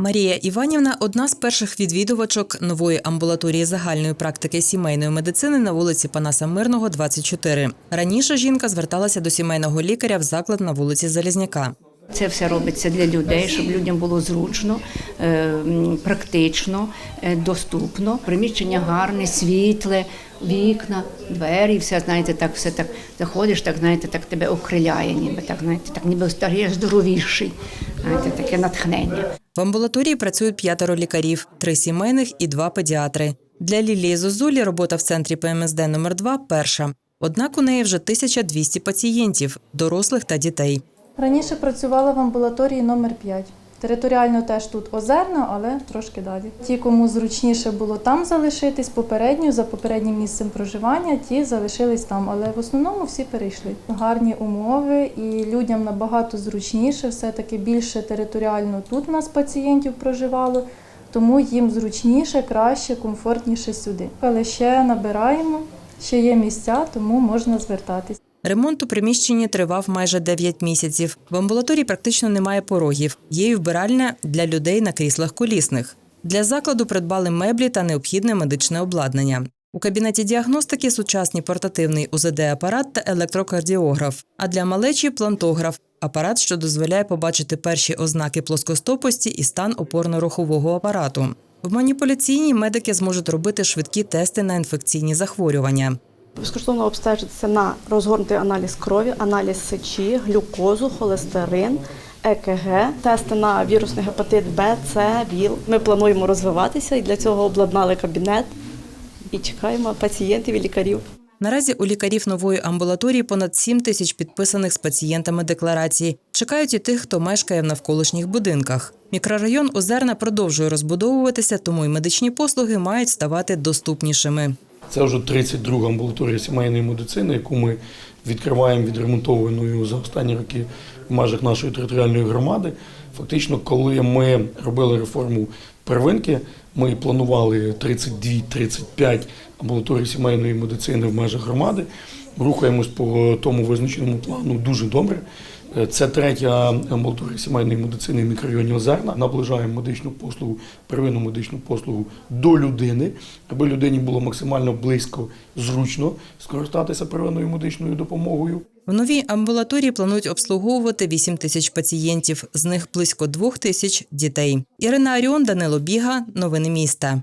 Марія Іванівна одна з перших відвідувачок нової амбулаторії загальної практики сімейної медицини на вулиці Панаса Мирного, 24. Раніше жінка зверталася до сімейного лікаря в заклад на вулиці Залізняка. Це все робиться для людей, щоб людям було зручно, е, практично, е, доступно. Приміщення гарне, світле, вікна, двері, все знаєте, так все так заходиш, так знаєте, так тебе окриляє, ніби так, знаєте, так ніби стаєш здоровіший. Знаєте, таке натхнення. В амбулаторії працюють п'ятеро лікарів, три сімейних і два педіатри. Для Лілії Зозулі робота в центрі ПМСД номер 2 перша. Однак у неї вже 1200 пацієнтів, дорослих та дітей. Раніше працювала в амбулаторії номер 5. Територіально теж тут озерна, але трошки далі. Ті, кому зручніше було там залишитись попередньо, за попереднім місцем проживання, ті залишились там. Але в основному всі перейшли. Гарні умови і людям набагато зручніше, все-таки більше територіально тут у нас пацієнтів проживало, тому їм зручніше, краще, комфортніше сюди. Але ще набираємо, ще є місця, тому можна звертатись. Ремонт у приміщенні тривав майже 9 місяців. В амбулаторії практично немає порогів. Є й вбиральня для людей на кріслах колісних. Для закладу придбали меблі та необхідне медичне обладнання. У кабінеті діагностики сучасний портативний УЗД-апарат та електрокардіограф, а для малечі плантограф апарат, що дозволяє побачити перші ознаки плоскостопості і стан опорно-рухового апарату. В маніпуляційній медики зможуть робити швидкі тести на інфекційні захворювання. Безкоштовно обстежитися на розгорнутий аналіз крові, аналіз сечі, глюкозу, холестерин, ЕКГ, тести на вірусний гепатит Б, С, ВІЛ. Ми плануємо розвиватися і для цього обладнали кабінет і чекаємо пацієнтів і лікарів. Наразі у лікарів нової амбулаторії понад 7 тисяч підписаних з пацієнтами декларацій. Чекають і тих, хто мешкає в навколишніх будинках. Мікрорайон Озерна продовжує розбудовуватися, тому й медичні послуги мають ставати доступнішими. Це вже 32 амбулаторія сімейної медицини, яку ми відкриваємо відремонтованою за останні роки в межах нашої територіальної громади. Фактично, коли ми робили реформу первинки, ми планували 32-35 амбулаторій сімейної медицини в межах громади. Рухаємось по тому визначеному плану дуже добре. Це третя амбулаторія сімейної медицини в мікрорайоні Озерна. Наближаємо медичну послугу, первинну медичну послугу до людини, аби людині було максимально близько, зручно скористатися первинною медичною допомогою. В новій амбулаторії планують обслуговувати 8 тисяч пацієнтів, з них близько 2 тисяч дітей. Ірина Аріон, Данило Біга. Новини міста.